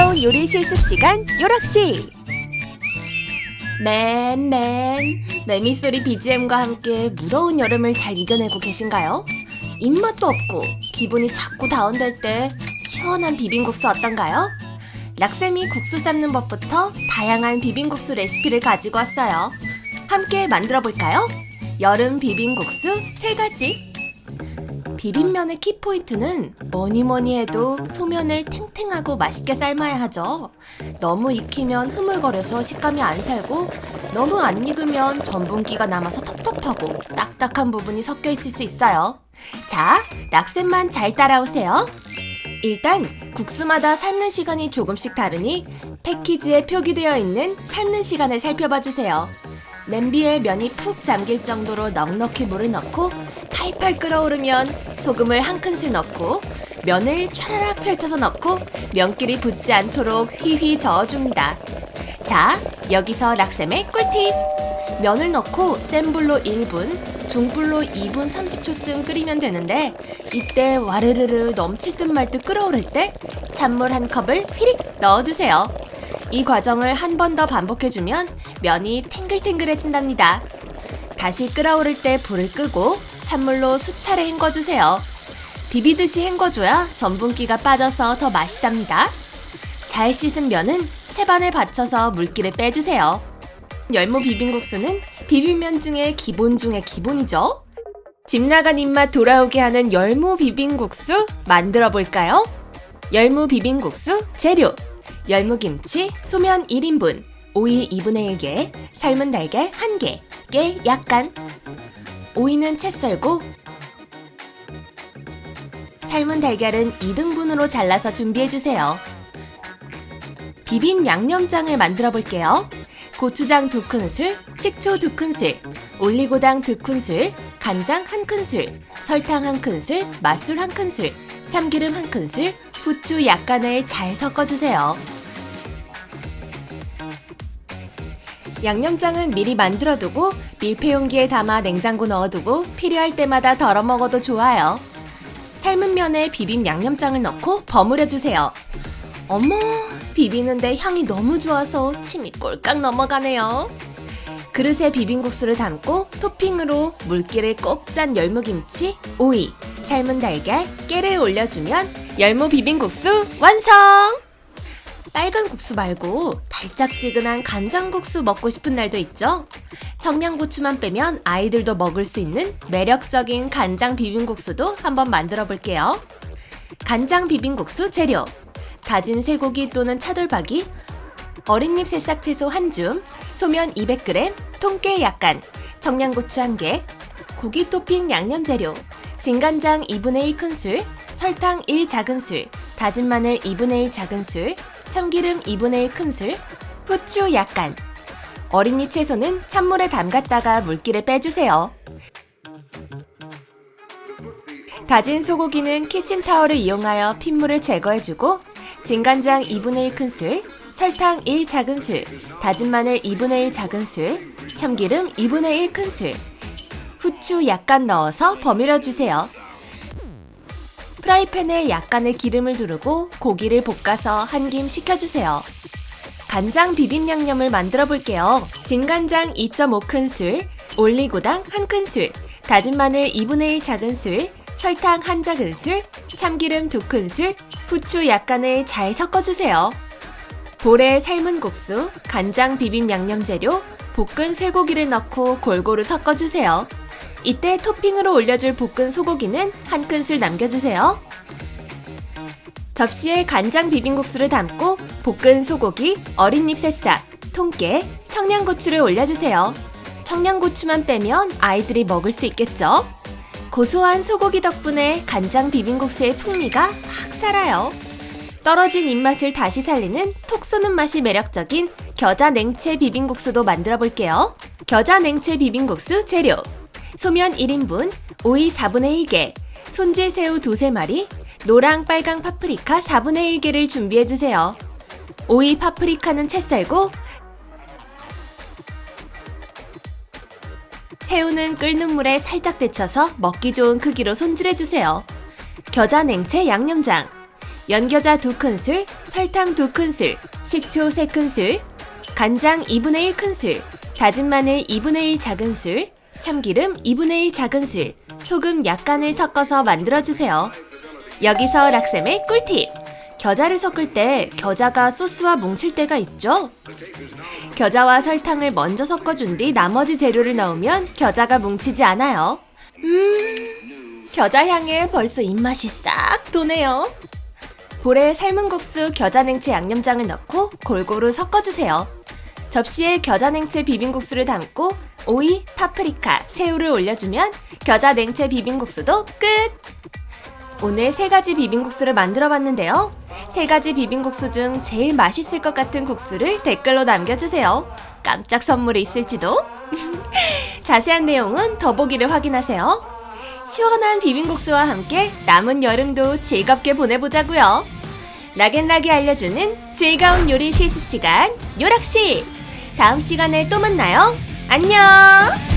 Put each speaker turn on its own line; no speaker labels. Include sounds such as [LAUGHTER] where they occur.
즐거운 요리 실습 시간 요락실 맨맨 매미소리 BGM과 함께 무더운 여름을 잘 이겨내고 계신가요? 입맛도 없고 기분이 자꾸 다운될 때 시원한 비빔국수 어떤가요? 락쌤이 국수 삶는 법부터 다양한 비빔국수 레시피를 가지고 왔어요. 함께 만들어 볼까요? 여름 비빔국수 세 가지. 비빔면의 키포인트는 뭐니 뭐니 해도 소면을 탱탱하고 맛있게 삶아야 하죠. 너무 익히면 흐물거려서 식감이 안 살고 너무 안 익으면 전분기가 남아서 텁텁하고 딱딱한 부분이 섞여 있을 수 있어요. 자, 락쌤만 잘 따라오세요. 일단 국수마다 삶는 시간이 조금씩 다르니 패키지에 표기되어 있는 삶는 시간을 살펴봐 주세요. 냄비에 면이 푹 잠길 정도로 넉넉히 물을 넣고 팔팔 끓어오르면 소금을 한 큰술 넣고 면을 촤라락 펼쳐서 넣고 면끼리 붙지 않도록 휘휘 저어줍니다. 자, 여기서 락쌤의 꿀팁! 면을 넣고 센 불로 1분, 중불로 2분 30초쯤 끓이면 되는데 이때 와르르르 넘칠 듯 말 듯 끓어오를 때 찬물 한 컵을 휘릭 넣어주세요. 이 과정을 한 번 더 반복해주면 면이 탱글탱글해진답니다. 다시 끓어오를 때 불을 끄고 찬물로 수차례 헹궈주세요. 비비듯이 헹궈줘야 전분기가 빠져서 더 맛있답니다. 잘 씻은 면은 채반에 받쳐서 물기를 빼주세요. 열무 비빔국수는 비빔면 중에 기본 중에 기본이죠. 집 나간 입맛 돌아오게 하는 열무 비빔국수 만들어 볼까요? 열무 비빔국수 재료 열무김치 소면 1인분 오이 2분의 1개 삶은 달걀 1개 깨 약간 오이는 채 썰고 삶은 달걀은 2등분으로 잘라서 준비해주세요. 비빔 양념장을 만들어 볼게요. 고추장 2큰술, 식초 2큰술, 올리고당 2큰술, 간장 1큰술, 설탕 1큰술, 맛술 1큰술, 참기름 1큰술, 후추 약간을 잘 섞어주세요. 양념장은 미리 만들어두고 밀폐 용기에 담아 냉장고 넣어두고 필요할 때마다 덜어 먹어도 좋아요. 삶은 면에 비빔 양념장을 넣고 버무려주세요. 어머, 비비는데 향이 너무 좋아서 침이 꼴깍 넘어가네요. 그릇에 비빔국수를 담고 토핑으로 물기를 꼭 짠 열무김치, 오이, 삶은 달걀, 깨를 올려주면 열무 비빔국수 완성! 빨간 국수 말고 달짝지근한 간장국수 먹고 싶은 날도 있죠? 청양고추만 빼면 아이들도 먹을 수 있는 매력적인 간장 비빔국수도 한번 만들어 볼게요. 간장 비빔국수 재료 다진 쇠고기 또는 차돌박이 어린잎 새싹 채소 한 줌, 소면 200g, 통깨 약간, 청양고추 1개, 고기 토핑 양념 재료, 진간장 2분의 1 큰술, 설탕 1 작은술, 다진 마늘 2분의 1 작은술, 참기름 2분의 1 큰술, 후추 약간. 어린잎 채소는 찬물에 담갔다가 물기를 빼주세요. 다진 소고기는 키친타월을 이용하여 핏물을 제거해주고 진간장 2분의 1 큰술, 설탕 1 작은술, 다진 마늘 2분의 1 작은술, 참기름 2분의 1 큰술, 후추 약간 넣어서 버무려 주세요. 프라이팬에 약간의 기름을 두르고 고기를 볶아서 한 김 식혀주세요. 간장 비빔 양념을 만들어 볼게요. 진간장 2.5큰술, 올리고당 1큰술, 다진 마늘 2분의 1 작은술, 설탕 1 작은술, 참기름 2큰술, 후추 약간을 잘 섞어주세요. 볼에 삶은 국수, 간장 비빔 양념 재료, 볶은 쇠고기를 넣고 골고루 섞어주세요. 이때 토핑으로 올려줄 볶은 소고기는 한 큰술 남겨주세요. 접시에 간장 비빔국수를 담고 볶은 소고기, 어린잎 새싹, 통깨, 청양고추를 올려주세요. 청양고추만 빼면 아이들이 먹을 수 있겠죠? 고소한 소고기 덕분에 간장 비빔국수의 풍미가 확 살아요. 떨어진 입맛을 다시 살리는 톡 쏘는 맛이 매력적인 겨자 냉채 비빔국수도 만들어 볼게요. 겨자 냉채 비빔국수 재료 소면 1인분, 오이 4분의 1개, 손질 새우 두세 마리, 노랑 빨강 파프리카 4분의 1개를 준비해 주세요. 오이 파프리카는 채 썰고 새우는 끓는 물에 살짝 데쳐서 먹기 좋은 크기로 손질해 주세요. 겨자 냉채 양념장 연겨자 2큰술, 설탕 2큰술, 식초 3큰술, 간장 2분의 1 큰술, 다진 마늘 2분의 1 작은술, 참기름 2분의 1 작은술, 소금 약간을 섞어서 만들어주세요. 여기서 락쌤의 꿀팁! 겨자를 섞을 때 겨자가 소스와 뭉칠 때가 있죠? 겨자와 설탕을 먼저 섞어준 뒤 나머지 재료를 넣으면 겨자가 뭉치지 않아요. 음, 겨자 향에 벌써 입맛이 싹 도네요. 볼에 삶은 국수 겨자 냉채 양념장을 넣고 골고루 섞어주세요. 접시에 겨자 냉채 비빔국수를 담고 오이, 파프리카, 새우를 올려주면 겨자 냉채 비빔국수도 끝! 오늘 세 가지 비빔국수를 만들어 봤는데요. 세 가지 비빔국수 중 제일 맛있을 것 같은 국수를 댓글로 남겨주세요. 깜짝 선물이 있을지도. [LAUGHS] 자세한 내용은 더보기를 확인하세요. 시원한 비빔국수와 함께 남은 여름도 즐겁게 보내보자고요. 락앤락이 알려주는 즐거운 요리 실습 시간 요락실. 다음 시간에 또 만나요. 안녕.